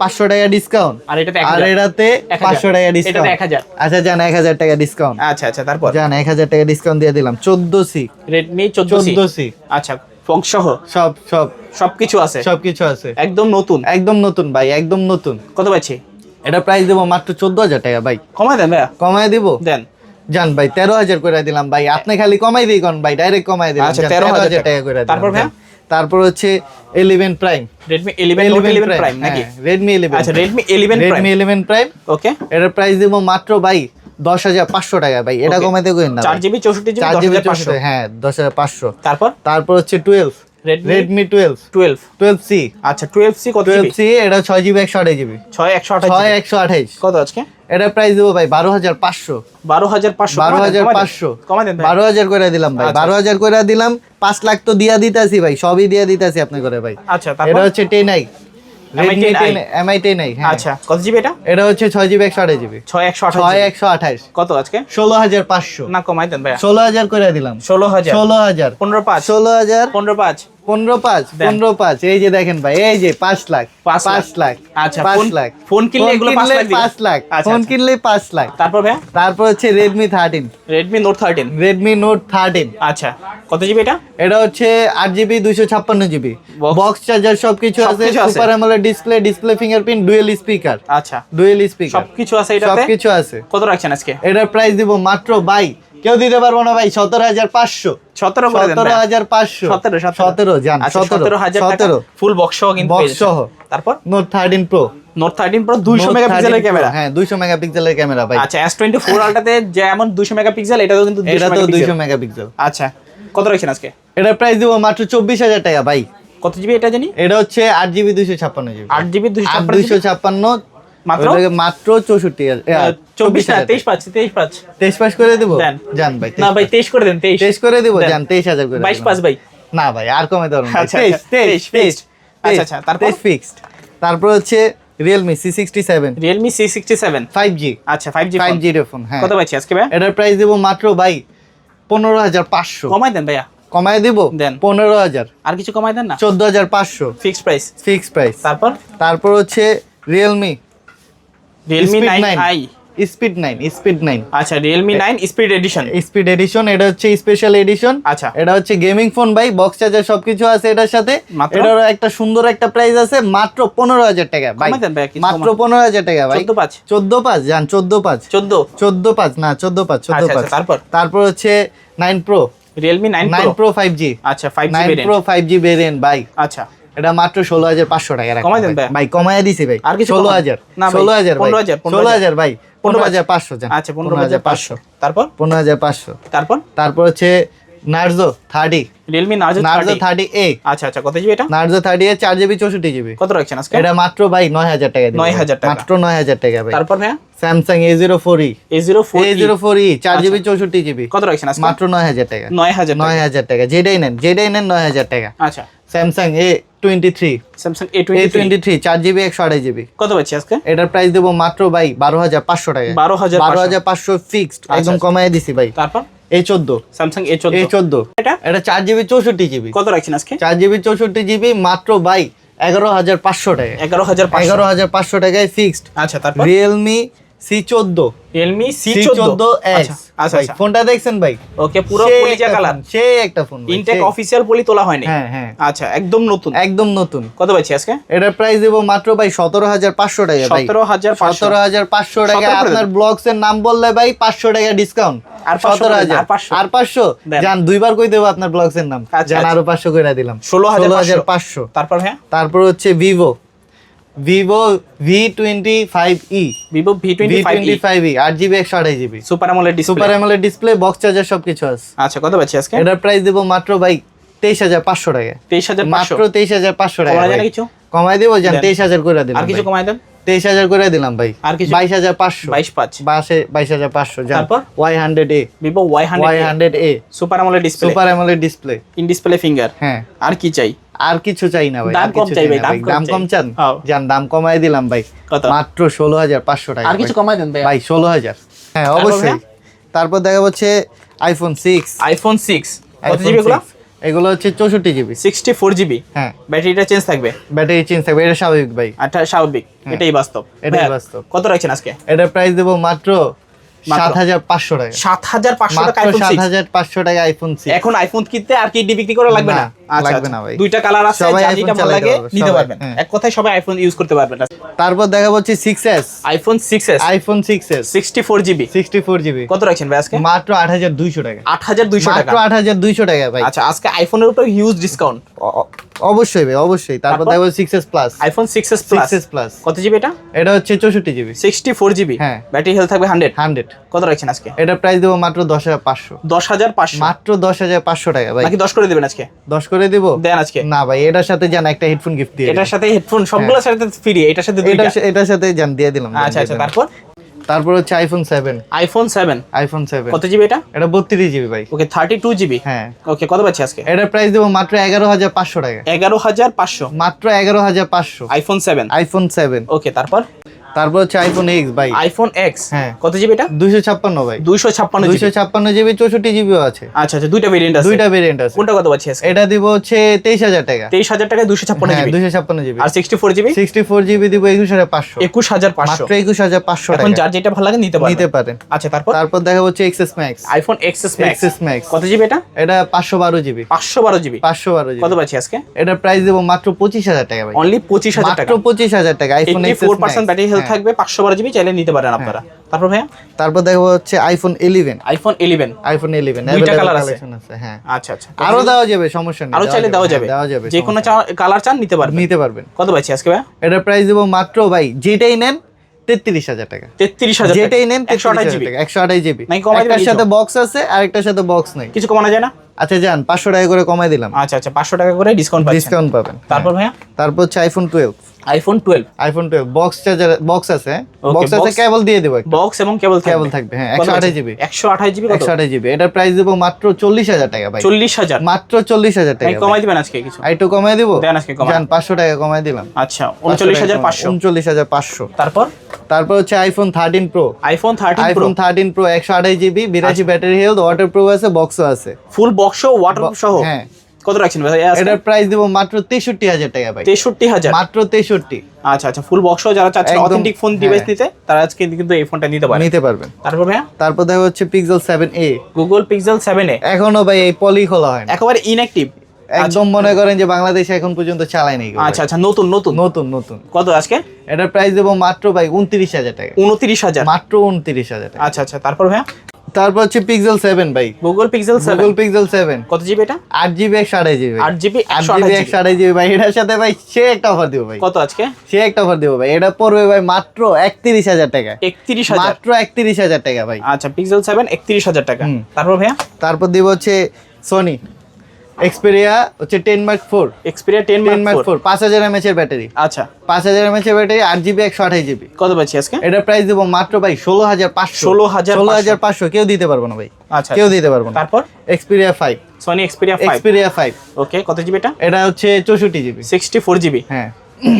পাঁচশো টাকা ডিসকাউন্ট আর এটাতে আর এটাতে পাঁচশো টাকা ডিসকাউন্ট হাজার। আচ্ছা যান এক হাজার টাকা ডিসকাউন্ট আচ্ছা আচ্ছা তারপর? যান এক হাজার টাকা ডিসকাউন্ট দিয়ে দিলাম। চোদ্দ সি রেডমি চোদ্দ সি আচ্ছা ফক্স সহ? সব সব। সবকিছু আছে? সবকিছু আছে। একদম নতুন? একদম নতুন ভাই একদম নতুন। কত পাচ্ছি? এটা প্রাইস দেবো মাত্র চোদ্দ হাজার টাকা ভাই। কমাই দেন ভাইয়া। কমায় দিব? দেন। জান ভাই তেরো হাজার করে দিলাম ভাই। আপনি খালি কমাই দিই কোন ভাই ডাইরেক্ট কমাই দিলাম। আচ্ছা, যান, 13,000 টাকা। করে তারপর ভাইয়া? তারপর হচ্ছে eleven prime Redmi eleven eleven prime নাকি? রেডমি আচ্ছা Redmi prime Redmi prime okay এটার প্রাইস দিব মাত্র ভাই দশ হাজার পাঁচশো টাকা ভাই। এটা কমাই কমাইতে কই না চার জিবি চৌষট্টি জিবি চার জিবি পাঁচশো। হ্যাঁ দশ হাজার পাঁচশো। তারপর? তারপর হচ্ছে twelve twelve twelve twelve C আচ্ছা টুয়েলভ সি কত টুয়েলভ জিবি সি এটা ছয় জিবি একশো আঠাশ জিবি ছয় একশো আঠাশ ছয় একশো আঠাইশ কত আজকে? এটা প্রাইস দেবো ভাই বারো হাজার পাঁচশো। বারো হাজার পাঁচশো। বারো হাজার পাঁচশো। কমাই দেন ভাই। বারো হাজার করে দিলাম ভাই। আচ্ছা। বারো হাজার করে দিলাম। পাঁচ লাখ তো দিয়া দিতেছি ভাই। সবই দিয়া দিতেছি আপনি করে ভাই। আচ্ছা এটা হচ্ছে ten I 10i MI ten I আচ্ছা কত জিবি এটা? এটা হচ্ছে ছয় জিবি একশো আঠাশ জিবি ছয় একশো ছয় একশো আঠাশ। কত আজকে? ষোলো হাজার পাঁচশো। না কমাই দেন ষোলো হাজার করে দিলাম। ষোলো হাজার। ষোলো হাজার। পনেরো পাঁচ। ষোলো হাজার। পনেরো পাঁচ। পনেরো পাঁচ পনেরো পাঁচ এই যে দেখেন ভাই এই যে পাঁচ লাখ পাঁচ লাখ। আচ্ছা, পাঁচ লাখ। ফোন কিনলে পাঁচ লাখ আচ্ছা, ফোন আচ্ছা। কিনলে পাঁচ লাখ। তারপর ভাইয়া? তারপর হচ্ছে Redmi thirteen Redmi note thirteen Redmi note thirteen আচ্ছা কত জিবি এটা? এটা হচ্ছে আট জিবি দুইশো ছাপ্পান্ন জিবি বক্স চার্জার সবকিছু আছে সুপার আমলের display display fingerprint dual speaker আচ্ছা। ডুয়েল স্পিকার সবকিছু আছে এটাতে? সবকিছু আছে। কত রাখছেন আজকে? এটার প্রাইস দিব মাত্র বাই কেউ দিতে পারব না ভাই সতেরো হাজার পাঁচশো। সতেরো সতেরো হাজার পাঁচশো। সতেরো সতেরো। জান আচ্ছা, সতেরো হাজার সতেরো। ফুল বক্স সহ কিন্তু যাচ্ছেন। সহ। তারপর? Note thirteen pro note thirteen pro দুইশো মেগাপিক্সেলের ক্যামেরা হ্যাঁ দুইশো মেগাপিক্সেলের ক্যামেরা ভাই। আচ্ছা এস টোয়েন্টি ফোর আলটাতে যেমন দুইশো মেগাপিক্সেল এটাও কিন্তু এটা দুইশো মেগাপিক্সেল আচ্ছা কত রাখছেন আজকে? এটার প্রাইস দিব মাত্র চব্বিশ হাজার টাকা ভাই। কত জিবি এটা জানি? এটা হচ্ছে আট জিবি দুইশো ছাপ্পান্ন জিবি আট জিবি দুইশো ছাপ্পান্ন মাত্র? মাত্র চৌষট্টি চব্বিশ না তেইশ পাচ্ছি তেইশ পাঁচ তেইশ পাস করে দেবো? জান ভাই না ভাই তেইশ করে দেন তেইশ। তেইশ করে দেবো জান তেইশ হাজার করে বাইশ পাঁচ ভাই। না ভাই আর কমে ধরুন আচ্ছা, তেইশ আচ্ছা, তেইশ তেইশ, তেইশ আচ্ছা, আচ্ছা, তারপর? ফিক্সড তারপর হচ্ছে Realme C sixty seven Realme C sixty seven five G আচ্ছা five G five G phone হ্যাঁ। কত পাচ্ছি আজকে ভাই? এটার প্রাইস দেবো মাত্র ভাই পনেরো হাজার পাঁচশো। কমাই দেন ভাইয়া। কমায় দিব দেন। পনেরো হাজার। আর কিছু কমাই দেন না? চোদ্দ হাজার পাঁচশো। ফিক্সড প্রাইস ফিক্স প্রাইস তারপর? তারপর হচ্ছে রিয়েলমি স্পিড স্পিড নাইন আচ্ছা স্পিড এডিশন স্পিড এডিশন এটা হচ্ছে স্পেশাল এডিশন আচ্ছা। এটা হচ্ছে গেমিং ফোন ভাই বক্স চার্জার সবকিছু আছে এটার সাথে? এটারও একটা সুন্দর একটা প্রাইস আছে মাত্র পনেরো হাজার টাকা। ভাই মাত্র টাকা ভাই। চোদ্দ পাঁচ। চোদ্দ পাঁচ জান চোদ্দ পাঁচ। চোদ্দ। চোদ্দ পাঁচ না চোদ্দ পাঁচ চোদ্দ আচ্ছা, পাঁচ। আচ্ছা, তারপর? তারপর হচ্ছে nine pro Realme nine nine pro pro five G আচ্ছা five nine G pro five G variant ভাই। আচ্ছা। এটা মাত্র ষোলো হাজার পাঁচশো টাকা কমাই দেন ভাই। ভাই। ভাই দিছি ভাই। আর কিছু ষোলো হাজার। না ষোলো হাজার পনেরো হাজার, ষোলো হাজার। হাজার ভাই পনেরো হাজার। পাঁচশো আচ্ছা পনেরো হাজার পাঁচশো। তারপর? পনেরো হাজার পাঁচশো। তারপর? তারপর হচ্ছে Narzo thirty. Realme Narzo Narzo thirty A. আচ্ছা আচ্ছা কত জিবি এটা? নার্জো থার্টি এ চার জিবি চৌষট্টি জিবি। কত রাখছেন আজকে? এটা মাত্র ভাই নয় হাজার টাকা 9,000 ভাই। টাকা। মাত্র নয় হাজার টাকা ভাই। তারপর ভাইয়া? Samsung A zero four E A zero four A zero four E চার জিবি চৌষট্টি জিবি। কত রাখছেন আজকে? মাত্র নয় হাজার টাকা। নয় হাজার নয় হাজার টাকা। যেটাই নেন যেটাই নেন নয় হাজার টাকা। আচ্ছা। Samsung A twenty three Samsung A A twenty twenty three চার জিবি একশো আড়াই জিবি কত পাচ্ছি আজকে? এটার প্রাইস দেবো মাত্র ভাই বারো হাজার পাঁচশো টাকা। 12,500 বারো হাজার পাঁচশো ফিক্সড একদম আচ্ছা। কমায় দিছি ভাই। তারপর? এই চোদ্দ। স্যামসাং এ চোদ্দ। এই চোদ্দ। এটা? এটা চার জিবি চৌষট্টি জিবি কত রাখছেন আজকে? চার জিবি চৌষট্টি জিবি মাত্র ভাই এগারো হাজার পাঁচশো টাকা। এগারো হাজার এগারো হাজার পাঁচশো টাকায় ফিক্সড আচ্ছা তারপর? রিয়েলমি সি চোদ্দ। রিয়েলমি সি সি চোদ্দ চোদ্দ আচ্ছা আচ্ছা ফোনটা দেখছেন ভাই? ওকে পুরো পলিজা কালার সেই একটা ফোন ইনটেক অফিসিয়াল পলি তোলা হয়নি? হ্যাঁ হ্যাঁ। আচ্ছা একদম নতুন। একদম নতুন। কত পাচ্ছি আজকে? এটার প্রাইস দেবো মাত্র ভাই সতেরো হাজার পাঁচশো টাকা ভাই। সতেরো হাজার সতেরো হাজার পাঁচশো টাকা। আপনার ব্লগস এর নাম বললে ভাই পাঁচশো টাকা ডিসকাউন্ট আর সতেরো হাজার। আর পাঁচশো। যান দুইবার কই দেবো আপনার ব্লগস এর নাম? আচ্ছা, যান আচ্ছা। আরও পাঁচশো করে দিলাম। 16,500 পাঁচশো। তারপর হ্যাঁ তারপর হচ্ছে Vivo Vivo V twenty five E Vivo V twenty five E আট জিবি একশো আড়াই জিবি সুপার আমলের super amoled display box charger সবকিছু আছে। আচ্ছা কত পাচ্ছি আজকে? এটার প্রাইস দেবো মাত্র ভাই তেইশ হাজার পাঁচশো টাকা। তেইশ হাজার মাত্র তেইশ হাজার পাঁচশো টাকা। কিছু? কমাই দেবো যান। তেইশ হাজার করে দিলাম আর কিছু। কমাই দেন? তেইশ হাজার করে দিলাম ভাই। আর কিছু? বাইশ হাজার পাঁচশো। বাইশ পাঁচ। বাসে বাইশ হাজার পাঁচশো তারপর? Y hundred A Vivo Y hundred A super আমলের display super amoled display in display finger হ্যাঁ। আর কি চাই? আর কিছু চাই না ভাই দাম কম চাই ভাই, দাম কম চান? হ্যাঁ। যান দাম কমাই দিলাম ভাই। মাত্র ষোলো হাজার পাঁচশো টাকা আর কিছু। কমাই দেন ভাই ভাই ষোলো হাজার। হ্যাঁ অবশ্যই। তারপর দেখা হচ্ছে আইফোন সিক্স আইফোন সিক্স কত জিবি এগুলো? এগুলো হচ্ছে চৌষট্টি জিবি সিক্সটি ফোর জিবি হ্যাঁ। ব্যাটারিটা চেঞ্জ থাকবে? ব্যাটারি চেঞ্জ থাকবে এটা স্বাভাবিক ভাই। আচ্ছা স্বাভাবিক এটাই বাস্তব। এটাই বাস্তব। কত রাখছেন আজকে? এটার প্রাইস দেবো মাত্র? সাত হাজার পাঁচশো টাকা। সাত হাজার পাঁচশো টাকা আইফোন সাত সিক্স হাজার পাঁচশো টাকা আইফোন এখন আইফোন কিনতে আর কি বিক্রি করে লাগবে না? লাগবে আচ্ছা। না ভাই। দুইটা কালার আছে সবাই যেটা ভালো লাগে নিতে পারবেন। হ্যাঁ। এক কথায় সবাই আইফোন ইউজ করতে পারবেন। তারপর দেখা হচ্ছে six iPhone six iPhone six S sixty four GB কত রাখছেন ভাই আজকে? মাত্র টাকা। টাকা? মাত্র টাকা ভাই। আচ্ছা আজকে আইফোনের উপর হিউজ ডিসকাউন্ট অ- অ- অবশ্যই ভাই অবশ্যই। তারপর তারপর? দেখব six plus iPhone six plus six plus কত জিবি এটা? এটা হচ্ছে চৌষট্টি হ্যাঁ। ব্যাটারি হেলথ থাকবে হান্ড্রেড হান্ড্রেড কত রাখছেন আজকে? এটার প্রাইস দেবো মাত্র দশ হাজার পাঁচশো। দশ হাজার পাঁচশো। মাত্র দশ হাজার পাঁচশো টাকা ভাই। নাকি দশ করে দেবেন আজকে? দশ করে দিব? দেন আজকে। না ভাই এটার সাথে জান একটা হেডফোন গিফট দিয়ে এটার সাথে হেডফোন সবগুলোর সাথে ফ্রি এটার সাথে দুইটা। এটার সাথে জান দিয়ে দিলাম। আচ্ছা আচ্ছা তারপর? তারপর হচ্ছে iPhone seven iPhone seven iPhone seven কত জিবি এটা? এটা বত্রিশ জিবি ভাই। ওকে থার্টি টু জিবি হ্যাঁ। ওকে কত পাচ্ছি আজকে? এটার প্রাইস দেবো মাত্র এগারো হাজার পাঁচশো টাকা। এগারো হাজার পাঁচশো। মাত্র এগারো হাজার পাঁচশো। IPhone seven iPhone seven okay তারপর? তারপর হচ্ছে আইফোন এক্স ভাই। আইফোন এক্স হ্যাঁ। কত জিবি এটা? দুইশো ছাপ্পান্ন ভাই। দুইশো ছাপ্পান্ন দুইশো ছাপ্পান্ন জিবি চৌষট্টি জিবিও আছে। আচ্ছা আচ্ছা দুইটা ভেরিয়েন্ট আছে। দুইটা ভেরিয়েন্ট আছে। কোনটা কত পাচ্ছি এটা দিব হচ্ছে তেইশ হাজার টাকা। তেইশ হাজার টাকায় দুশো ছাপ্পান্ন হ্যাঁ জিবি দুইশো ছাপ্পান্ন জিবি আর sixty four GB sixty four GB দিব একুশ হাজার পাঁচশো। একুশ হাজার পাঁচশো। মাত্র একুশ হাজার পাঁচশো এখন যার যেটা ভালো লাগে নিতে পারবেন নিতে পারেন। আচ্ছা তারপর? তারপর দেখা হচ্ছে XS Max iPhone XS Max XS Max কত জিবি এটা? এটা পাঁচশো বারো জিবি পাঁচশো বারো জিবি পাঁচশো বারো জিবি কত পাচ্ছি আজকে? এটা প্রাইস দেবো মাত্র পঁচিশ হাজার টাকা ভাই। অনলি পঁচিশ হাজার টাকা। মাত্র পঁচিশ হাজার টাকা iPhone XS four percent battery health হ্যাঁ। থাকবে পাঁচশো বারো জিবি চাইলে নিতে পারেন আপনারা। তারপর ভাইয়া? তারপর দেখব হচ্ছে iPhone eleven iPhone eleven iPhone eleven দুইটা colour আছে। হ্যাঁ। আচ্ছা আচ্ছা। আরও দেওয়া যাবে সমস্যা নেই। আরও চাইলে দেওয়া যাবে। হ্যাঁ, দেওয়া যাবে যে কোনো কালার চান নিতে পারবেন। নিতে পারবেন। কত পাচ্ছি আজকে ভাইয়া? এটার প্রাইস দেবো মাত্র ভাই যেটাই নেন তেত্রিশ হাজার টাকা। তেত্রিশ হাজার যেটাই নেন একশো আঠাশ জিবি। একশো আঠাশ জিবি। একটার সাথে বক্স আছে আর একটার সাথে বক্স নেই। কিছু কমানো যায় না? আচ্ছা যান পাঁচশো টাকা করে কমাই দিলাম। আচ্ছা আচ্ছা পাঁচশো টাকা করে ডিসকাউন্ট ডিসকাউন্ট পাবেন তারপর ভাইয়া? তারপর হচ্ছে iPhone twelve iPhone twelve iPhone twelve box charger box আছে। বক্স আছে কেবল দিয়ে দেবো বক্স এবং কেবল কেবল থাকবে হ্যাঁ একশো আঠাশ জিবি একশো আঠাশ জিবি কত? একশো আঠাশ জিবি এটার প্রাইস দেবো মাত্র চল্লিশ হাজার টাকা ভাই। চল্লিশ হাজার। মাত্র চল্লিশ হাজার টাকা নাকি কমাই দিবেন আজকে কিছু? একটু কমাই দিব? দেন আজকে কমাই। যান পাঁচশো টাকা কমাই দিলাম। আচ্ছা উনচল্লিশ হাজার পাঁচশো। উনচল্লিশ হাজার পাঁচশো। তারপর? তারপর হচ্ছে iPhone thirteen pro iPhone thirteen pro iPhone thirteen pro একশো আঠাশ জিবি বিরাশি ব্যাটারি হেলথ ওয়াটার প্রুফ আছে। বক্সও আছে ফুল বক্স ওয়াটার সহ? হ্যাঁ। কত রাখছেন ভাই? এটার প্রাইস দেবো মাত্র তেষট্টি হাজার টাকা ভাই। তেষট্টি হাজার? মাত্র তেষট্টি। আচ্ছা আচ্ছা ফুল বক্স যারা চাচ্ছেন অথেন্টিক ফোন ডিভাইস। নিতে তারা আজকে কিন্তু এই ফোনটা নিতে পারে নিতে পারবেন। তারপর ভাইয়া? তারপর দেখা হচ্ছে Pixel seven A Google Pixel seven A এখনও ভাই এই পলি খোলা হয় একেবারে ইনঅ্যাক্টিভ একদম মনে করেন যে বাংলাদেশে এখন পর্যন্ত চালায় নাই আচ্ছা আচ্ছা নতুন নতুন? নতুন নতুন। কত আজকে? এটার প্রাইস দেবো মাত্র ভাই উনত্রিশ হাজার টাকা। উনত্রিশ হাজার? মাত্র উনত্রিশ হাজার টাকা। আচ্ছা আচ্ছা তারপর ভাইয়া? তারপর হচ্ছে পিক্সেল 7 ভাই। গুগল পিক্সেল 7 গুগল পিক্সেল 7 কত জিবি এটা? 8 জিবি একশো আড়াই জিবি 8 জিবি আট একশো জিবি আঠাশ জিবি ভাই এটার সাথে ভাই সে একটা অফার দিব ভাই। কত আজকে? সে একটা অফার দিব ভাই। এটা পড়বে ভাই মাত্র একত্রিশ হাজার টাকা। একত্রিশ হাজার? মাত্র একত্রিশ হাজার টাকা ভাই। আচ্ছা পিক্সেল সেভেন একত্রিশ হাজার টাকা। তারপর ভাইয়া? তারপর দিব হচ্ছে সোনি এক্সপেরিয়া হচ্ছে ten Mark four Xperia ten ten Mark four পাঁচ হাজার এমএচ এর ব্যাটারি আচ্ছা। পাঁচ হাজার এমএচ এর ব্যাটারি আট জিবি একশো আঠাশ জিবি কত পাচ্ছি আজকে? এটার প্রাইস দেবো মাত্র ভাই ষোলো হাজার পাঁচশো। 16,500 ষোলো হাজার পাঁচশো কেউ দিতে পারব না ভাই। আচ্ছা। কেউ দিতে পারব না। তারপর? Xperia five Sony Xperia Xperia five okay কত জিবি এটা? এটা হচ্ছে চৌষট্টি জিবি সিক্সটি ফোর জিবি হ্যাঁ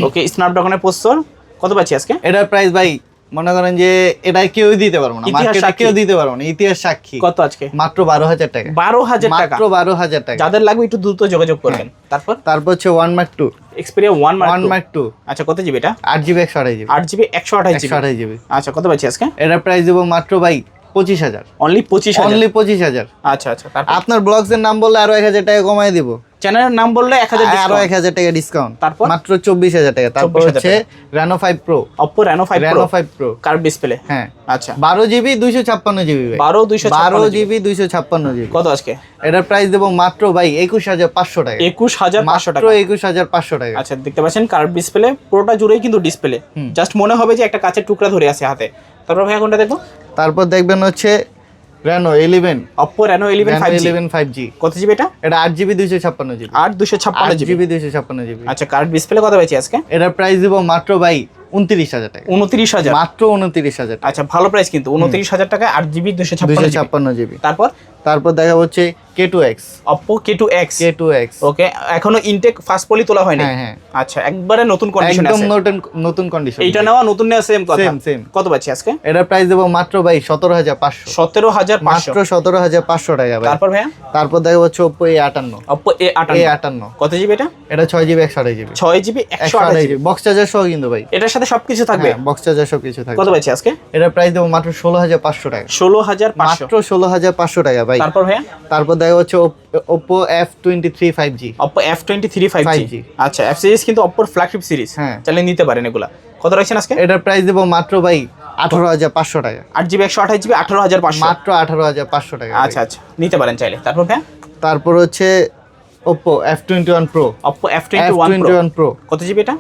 ওকে স্ন্যাপড্রাগনের প্রসেসর কত পাচ্ছি আজকে? এটার প্রাইস ভাই মনে করেন যে এটা কেউ দিতে পারব না ইতিহাস মার্কেটে কেউ দিতে পারব না ইতিহাস সাক্ষী। কত আজকে? মাত্র বারো হাজার টাকা। বারো হাজার টাকা। মাত্র বারো হাজার টাকা। যাদের লাগবে একটু দ্রুত যোগাযোগ করবেন। তারপর? তারপর হচ্ছে one Mark two Xperia one one Mark Mark two আচ্ছা কত জিবি এটা? আট জিবি একশো আঠাশ জিবি আট জিবি একশো আঠাশ জিবি আঠাশ জিবি আচ্ছা কত পাচ্ছি আজকে? এটা প্রাইস দেবো মাত্র ভাই পঁচিশ হাজার। অনলি পঁচিশ অনলি পঁচিশ হাজার। আচ্ছা আচ্ছা আপনার ব্লগস এর নাম বললে আরও এক হাজার টাকা কমাই দিব। চ্যানেলের নাম বললে এক হাজার আরও এক হাজার টাকা ডিসকাউন্ট তারপর? মাত্র চব্বিশ হাজার টাকা। তারপর হচ্ছে Reno five pro Oppo Reno five Reno five pro curve display হ্যাঁ। আচ্ছা। বারো জিবি দুইশো ছাপ্পান্ন জিবি বারো দুইশো বারো জিবি দুইশো ছাপ্পান্ন জিবি কত আজকে? এটার প্রাইস দেবো মাত্র ভাই একুশ হাজার পাঁচশো টাকা। একুশ হাজার পাঁচশো টাকা। একুশ হাজার পাঁচশো টাকা। আচ্ছা দেখতে পাচ্ছেন কার্ভ ডিসপ্লে পুরোটা জুড়েই কিন্তু ডিসপ্লে জাস্ট মনে হবে যে একটা কাঁচের টুকরা ধরে আছে হাতে। তারপর ভাইয়া কোনটা দেখব? তারপর দেখবেন হচ্ছে Reno eleven Oppo Reno eleven five eleven five G কত জিবি এটা? এটা আট জিবি দুইশো ছাপ্পান্ন জিবি আট দুশো ছাপ্পান্ন জিবি দুইশো ছাপ্পান্ন জিবি আচ্ছা কার্ড ডিসপ্লে কত পেয়েছি আজকে? এটার প্রাইস দিব মাত্র ভাই উনত্রিশ হাজার টাকা। উনত্রিশ হাজার? মাত্র উনত্রিশ হাজার টাকা। আচ্ছা ভালো প্রাইস কিন্তু উনত্রিশ হাজার টাকা আট জিবি দুশো ছাপ্পান্ন জিবি তারপর? তারপর দেখা হচ্ছে K two X Oppo K two X K two X okay এখনও ইনটেক ফার্স্ট পলি তোলা হয়নি? হ্যাঁ হ্যাঁ। আচ্ছা একবারে নতুন কন্ডিশন একদম নতুন নতুন কন্ডিশন এইটা নেওয়া নতুন নেওয়া সেম কথা। Same, same. কত পাচ্ছি আজকে? এটার প্রাইস দেবো মাত্র ভাই সতেরো হাজার পাঁচশো। সতেরো হাজার পাঁচশো। মাত্র সতেরো হাজার পাঁচশো টাকা ভাই। তারপর ভাইয়া? তারপর দেখা অপো এ এ আটান্ন আটান্ন কত জিবি এটা? এটা ছয় জিবি একশো আঠাশ জিবি ছয় জিবি একশো একশো আঠাশ আঠাশ জিবি জিবি বক্স চার্জার সহ কিন্তু ভাই। এটার সাথে সবকিছু থাকবে? বক্স চার্জার সব কিছু থাকবে। কত পাচ্ছি আজকে? এটার প্রাইস দেবো মাত্র ষোলো হাজার পাঁচশো টাকা। ষোলো হাজার পাঁচশো। মাত্র ষোলো হাজার পাঁচশো টাকা ভাই। তারপর ভাইয়া? তারপর দেখা হচ্ছে Oppo F twenty three five 5G G আচ্ছা এফ সিরিজ কিন্তু অপোর ফ্ল্যাগশিপ সিরিজ হ্যাঁ। চাইলে নিতে পারেন এগুলা। কত রাখছেন আজকে? এটার প্রাইস দেবো মাত্র ভাই আঠারো হাজার পাঁচশো টাকা। আট জিবি একশো আঠাশ জিবি আঠারো হাজার পাঁচশো। মাত্র আঠারো হাজার পাঁচশো টাকা আচ্ছা আচ্ছা। নিতে পারেন চাইলে। তারপর ভাইয়া? তারপর হচ্ছে Oppo F twenty one pro Oppo F twenty F one pro কত জিবি এটা?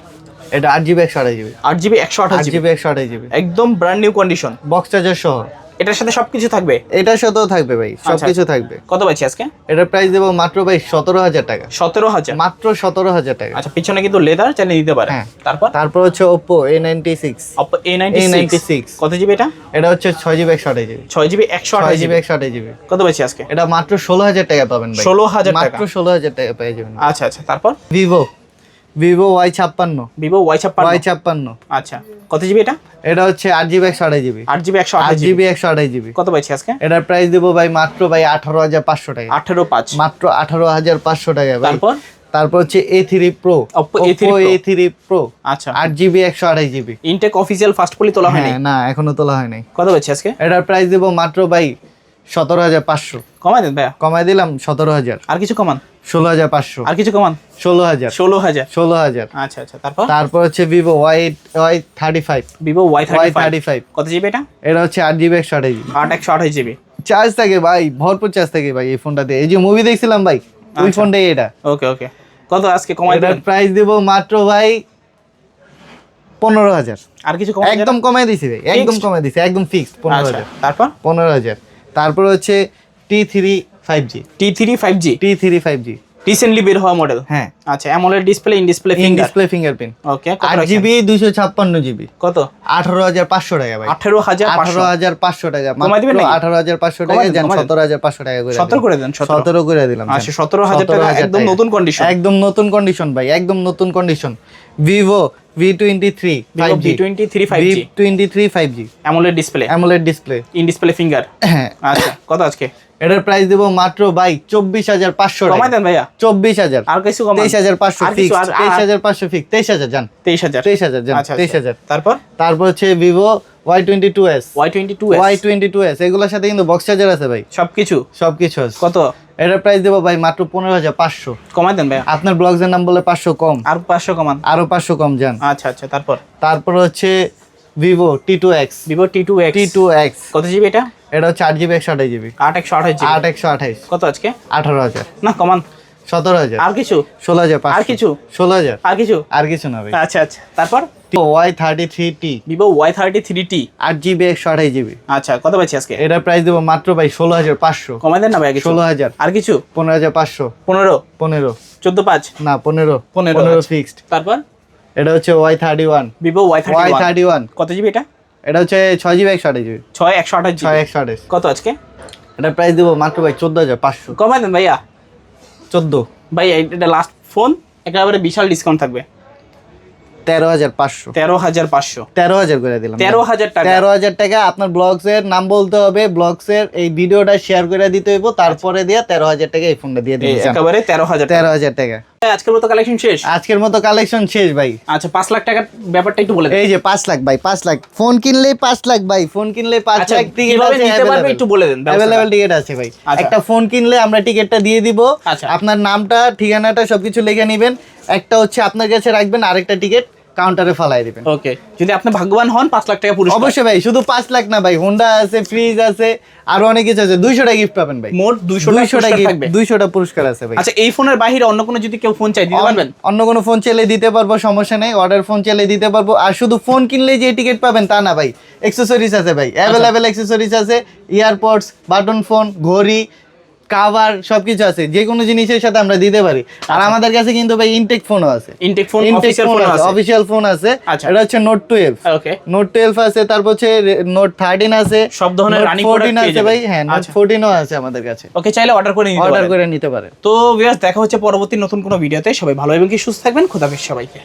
এটা আট জিবি একশো আঠাশ জিবি আট জিবি একশো আঠাশ জিবি একশো আঠাশ জিবি একদম brand new condition box charger সহ। এটার সাথে সবকিছু থাকবে? এটার সাথেও থাকবে ভাই আচ্ছা। সবকিছু থাকবে। কত পাচ্ছি আজকে? এটার প্রাইস দেবো মাত্র ভাই সতেরো হাজার টাকা। সতেরো হাজার? মাত্র সতেরো হাজার টাকা। আচ্ছা পিছনে কিন্তু লেদার চাইলে নিতে পারে। হ্যাঁ। তারপর? তারপর হচ্ছে Oppo A ninety six Oppo A ninety A96 কত জিবি এটা? এটা হচ্ছে ছয় জিবি একশো আঠাশ জিবি ছয় জিবি একশো আঠাশ জিবি একশো আঠাশ জিবি কত পাচ্ছি আজকে? এটা মাত্র ষোলো হাজার টাকা পাবেন 16,000 টাকা। মাত্র ষোলো হাজার টাকা পেয়ে যাবেন। আচ্ছা আচ্ছা। তারপর? ভিভো ভিভো ওয়াই ছাপ্পান্ন। ভিভো ওয়াই ছাপ্পান্ন? ওয়াই ছাপ্পান্ন। আচ্ছা কত জিবি এটা? এটা হচ্ছে আট জিবি একশো আড়াই জিবি আট জিবি একশো আট জিবি একশো আড়াই জিবি কত পাইছি আজকে? এটার প্রাইস দেবো ভাই মাত্র ভাই আঠারো হাজার পাঁচশো টাকা। আঠেরো পাঁচ। মাত্র আঠারো হাজার পাঁচশো টাকা ভাই। তারপর? হচ্ছে A three pro Oppo A3 Pro। A three pro আচ্ছা। আট জিবি একশো আড়াই GB intact official first poly তোলা হয়নি? হ্যাঁ না এখনও তোলা হয় নাই কত পাইছি আজকে? এটার প্রাইস দেবো মাত্র ভাই সতেরো হাজার পাঁচশো। কমাই দেন ভাইয়া। কমাই দিলাম সতেরো হাজার। আর কিছু কমান? ষোলো হাজার পাঁচশো। আর কিছু কমান? ষোলো হাজার। ষোলো হাজার। ষোলো হাজার। আচ্ছা আচ্ছা তারপর? তারপর হচ্ছে Vivo Y Y thirty five Vivo Y Y thirty five কত জিবি এটা? এটা হচ্ছে আট জিবি একশো আঠাশ জিবি আট একশো আঠাশ জিবি চার্জ থাকে ভাই ভরপুর চার্জ থাকে ভাই এই ফোনটাতে এই যে মুভি দেখছিলাম ভাই ওই আচ্ছা। ফোনটাই এটা। ওকে ওকে। কত আজকে কমাই এটার প্রাইস দিব মাত্র ভাই পনেরো হাজার। আর কিছু একদম কমাই দিছি ভাই একদম কমাই দিছি একদম ফিক্সড পনেরো আচ্ছা হাজার। তারপর? পনেরো হাজার। তারপর হচ্ছে T three five G T three five G T three five G recently বের হওয়া মডেল হ্যাঁ। আচ্ছা amoled display in display in display fingerprint okay আট জিবি দুইশো ছাপ্পান্ন জিবি কত? আঠারো হাজার পাঁচশো টাকা ভাই। আঠেরো হাজার আঠারো হাজার পাঁচশো টাকা। কমাই দিবেন নাকি? আঠারো হাজার পাঁচশো টাকা দেন। সতেরো হাজার পাঁচশো টাকা করে সতেরো করে দেন। সতেরো। সতেরো করে দিলাম আচ্ছা সতেরো হাজার টাকা একদম নতুন কন্ডিশন একদম নতুন কন্ডিশন ভাই একদম নতুন condition Vivo V twenty three five G twenty three five G twenty three five G amoled display amoled display in display finger হ্যাঁ। আচ্ছা কত আজকে? এটার প্রাইস দেবো মাত্র ভাই চব্বিশ হাজার পাঁচশো কমাই দেন ভাইয়া। চব্বিশ হাজার। আর কিছু তেইশ হাজার পাঁচশো ফিক্স তেইশ হাজার পাঁচশো ফিক্স তেইশ হাজার যান তেইশ হাজার। তেইশ হাজার যান আচ্ছা তেইশ আচ্ছা। হাজার। তারপর? তারপর হচ্ছে Vivo Y twenty two S Y twenty two Y twenty two S এগুলোর সাথে কিন্তু বক্স চার্জার আছে ভাই। সবকিছু? সবকিছু আছে। কত? এটার প্রাইস দেবো ভাই মাত্র পনেরো হাজার পাঁচশো। কমাই দেন ভাইয়া। আপনার ব্লগসের নাম বলে পাঁচশো কম। আর পাঁচশো কমান। আরও পাঁচশো কম যান আচ্ছা আচ্ছা। তারপর? তারপর হচ্ছে Vivo T two X Vivo T two T two X কত জিবি এটা? এটা আট জিবি একশো আঠাশ জিবি আট একশো আঠাশ জিবি আট একশো আঠাইশ কত আজকে? আঠারো হাজার। না কমান। সতেরো হাজার। আর কিছু? ষোলো হাজার আর কিছু? ষোলো হাজার। আর কিছু? আর কিছু না ভাই। আচ্ছা আচ্ছা। তারপর? Y thirty three T Vivo Y thirty three T আট জিবি একশো আঠাশ জিবি আচ্ছা কত পাচ্ছি আজকে? এটার প্রাইস দেবো মাত্র ভাই ষোলো হাজার পাঁচশো। কমাই দেন না ভাই ষোলো হাজার। আর কিছু? পনেরো হাজার পাঁচশো। পনেরো। পনেরো। চোদ্দ পাঁচ? না পনেরো। পনেরো, পনেরো আচ্ছা। ফিক্সড তারপর? এটা হচ্ছে Y thirty one Vivo Y Y thirty one কত জিবি এটা? এটা হচ্ছে ছয় জিবি একশো আঠাশ জিবি ছয় একশো আঠাশ ছয় একশো আঠাশ। কত আজকে? এটা প্রাইস দেবো মাত্র ভাই চোদ্দ হাজার পাঁচশো। কমাই দেন ভাইয়া। চোদ্দ। ভাই এটা লাস্ট ফোন একেবারে বিশাল ডিসকাউন্ট থাকবে। তেরো হাজার পাঁচশো। তেরো হাজার পাঁচশো। তেরো হাজার করে দিলাম। তেরো হাজার টাকা। তেরো হাজার টাকা আপনার ব্লগস এর নাম বলতে হবে ব্লগস এর এই ভিডিওটা শেয়ার করে দিতে হইব তারপরে দিয়ে তেরো হাজার টাকা এই ফোনটা দিয়ে একেবারে তেরো হাজার তেরো হাজার টাকা। আজকের মতো কালেকশন শেষ? আজকের মতো কালেকশন শেষ ভাই। আচ্ছা পাঁচ লাখ টাকার ব্যাপারটা একটু বলে এই যে পাঁচ লাখ ভাই পাঁচ লাখ। ফোন কিনলেই পাঁচ লাখ ভাই ফোন কিনলে পাঁচ আচ্ছা, লাখ টিকিট আছে একটু বলে দেন, অ্যাভেলেবেল টিকিট আছে ভাই। আচ্ছা। একটা ফোন কিনলে আমরা টিকিটটা দিয়ে দিব। আচ্ছা। আপনার নামটা ঠিকানাটা সবকিছু লিখে নেবেন। একটা হচ্ছে আপনার কাছে রাখবেন আরেকটা টিকিট কাউন্টারে ফালাই দিবেন। ওকে যদি আপনি ভাগ্যবান হন পাঁচ লাখ টাকা পুরস্কার। অবশ্যই ভাই শুধু পাঁচ লাখ না ভাই হোন্ডা আছে ফ্রিজ আছে আরও অনেক কিছু আছে। দুইশোটা গিফট পাবেন ভাই। মোট দুইশো দুইশোটা টাকা গিফট দুইশোটা পুরস্কার আছে ভাই। আচ্ছা এই ফোনের বাইরে অন্য কোনো যদি কেউ ফোন চাই দিতে পারবেন? অন্য কোনো ফোন চাইলে দিতে পারব সমস্যা নেই। অর্ডার ফোন চাইলে দিতে পারব। আর শুধু ফোন কিনলে যে টিকিট পাবেন তা না ভাই। অ্যাক্সেসরিজ আছে ভাই। অ্যাভেলেবেল অ্যাক্সেসরিজ আছে। ইয়ারপডস বাটন ফোন ঘড়ি কাভার সবকিছু আছে যে কোনো জিনিসের সাথে আমরা দিতে পারি। আর আমাদের কাছে কিন্তু ভাই ইনটেক ফোনও আছে। Intact phone official phone phone আছে অফিসিয়াল ফোন আছে। আচ্ছা। এটা হচ্ছে note twelve okay note twelve আছে তারপর হচ্ছে নোট থার্টিন আছে। সব ধরনের ফোরটিন পেয়ে আছে ভাই। হ্যাঁ নোট আচ্ছা। ফোরটিনও আছে আমাদের কাছে। ওকে চাইলে অর্ডার করে নিতে অর্ডার করে নিতে পারে তো ভিউয়ার্স দেখা হচ্ছে পরবর্তী নতুন কোনো ভিডিওতে সবাই ভালো এবং কি সুস্থ থাকবেন। খোদাফেজ সবাইকে।